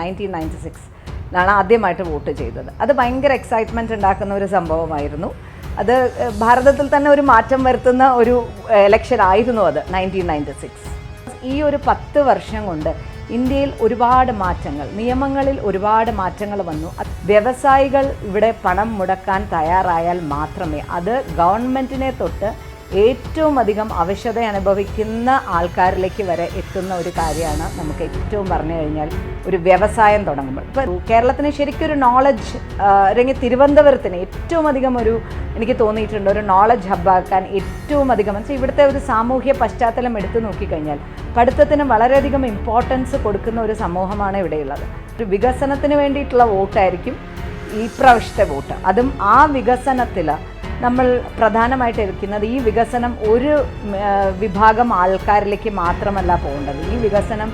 Nineteen ninety six ാണ് ആദ്യമായിട്ട് vote ചെയ്തത്. അത് ഭയങ്കര എക്സൈറ്റ്മെന്റ് ഉണ്ടാക്കുന്ന ഒരു സംഭവമായിരുന്നു. അത് ഭാരതത്തിൽ തന്നെ ഒരു മാറ്റം വരുത്തുന്ന ഒരു എലക്ഷൻ ആയിരുന്നു അത് നയന്റീൻ നയന്റി സിക്സ് ഈ ഒരു പത്ത് വർഷം കൊണ്ട് ഇന്ത്യയിൽ ഒരുപാട് മാറ്റങ്ങൾ നിയമങ്ങളിൽ ഒരുപാട് മാറ്റങ്ങൾ വന്നു. വ്യവസായികൾ ഇവിടെ പണം മുടക്കാൻ തയ്യാറായാൽ മാത്രമേ അത് ഗവൺമെന്റിനെ തൊട്ട് ഏറ്റവും അധികം അവശത അനുഭവിക്കുന്ന ആൾക്കാരിലേക്ക് വരെ എത്തുന്ന ഒരു കാര്യമാണ് നമുക്ക് ഏറ്റവും പറഞ്ഞു കഴിഞ്ഞാൽ ഒരു വ്യവസായം തുടങ്ങുമ്പോൾ. ഇപ്പോൾ കേരളത്തിന് ശരിക്കും ഒരു നോളജ് അല്ലെങ്കിൽ തിരുവനന്തപുരത്തിന് ഏറ്റവും അധികം ഒരു എനിക്ക് തോന്നിയിട്ടുണ്ട് ഒരു നോളജ് ഹബ്ബാക്കാൻ ഏറ്റവും അധികം വെച്ചാൽ ഇവിടുത്തെ ഒരു സാമൂഹ്യ പശ്ചാത്തലം എടുത്തു നോക്കിക്കഴിഞ്ഞാൽ പഠിത്തത്തിന് വളരെയധികം ഇമ്പോർട്ടൻസ് കൊടുക്കുന്ന ഒരു സമൂഹമാണ് ഇവിടെയുള്ളത്. ഒരു വികസനത്തിന് വേണ്ടിയിട്ടുള്ള വോട്ടായിരിക്കും ഈ പ്രാവശ്യത്തെ വോട്ട്. അതും ആ വികസനത്തിൽ നമ്മൾ പ്രധാനമായിട്ട് എടുക്കുന്നത് ഈ വികസനം ഒരു വിഭാഗം ആൾക്കാരിലേക്ക് മാത്രമല്ല പോകേണ്ടത്. ഈ വികസനം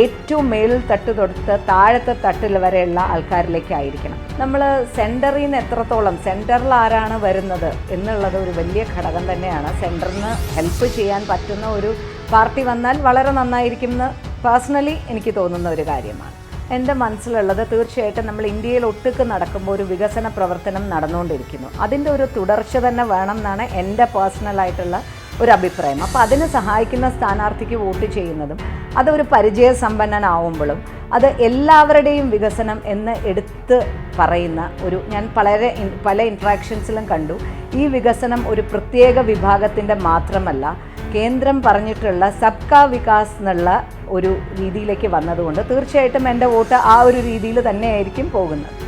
ഏറ്റവും മേളിൽ തട്ട് തൊടുത്ത് താഴത്തെ തട്ടിൽ വരെയുള്ള ആൾക്കാരിലേക്കായിരിക്കണം നമ്മൾ സെന്ററിൽ നിന്ന് എത്രത്തോളം സെന്ററിൽ ആരാണ് വരുന്നത് എന്നുള്ളത് ഒരു വലിയ ഘടകം തന്നെയാണ്. സെന്ററിന് ഹെൽപ്പ് ചെയ്യാൻ പറ്റുന്ന ഒരു പാർട്ടി വന്നാൽ വളരെ നന്നായിരിക്കും എന്ന് പേഴ്സണലി എനിക്ക് തോന്നുന്ന ഒരു കാര്യമാണ്. എന്റെ മനസ്സിലുള്ളത് തീർച്ചയായിട്ടും നമ്മൾ ഇന്ത്യയിൽ ഒട്ടുക്ക് നടക്കുമ്പോൾ ഒരു വികസന പ്രവർത്തനം നടന്നുകൊണ്ടിരിക്കുന്നു. അതിന്റെ ഒരു തുടർച്ച തന്നെ വേണം എന്നാണ് എന്റെ പേഴ്സണലായിട്ടുള്ള ഒരു അഭിപ്രായം. അപ്പോൾ അതിന് സഹായിക്കുന്ന സ്ഥാനാർത്ഥിക്ക് വോട്ട് ചെയ്യുന്നതും അതൊരു പരിചയസമ്പന്നനാവുമ്പോഴും അത് എല്ലാവരുടെയും വികസനം എന്ന് എടുത്ത് പറയുന്ന ഒരു ഞാൻ വളരെ പല ഇൻട്രാക്ഷൻസിലും കണ്ടു. ഈ വികസനം ഒരു പ്രത്യേക വിഭാഗത്തിന്റെ മാത്രമല്ല കേന്ദ്രം പറഞ്ഞിട്ടുള്ള സബ്കാ വികാസ് എന്നുള്ള ഒരു രീതിയിലേക്ക് വന്നതുകൊണ്ട് തീർച്ചയായിട്ടും എന്റെ വോട്ട് ആ ഒരു രീതിയിൽ തന്നെയായിരിക്കും പോകുന്നത്.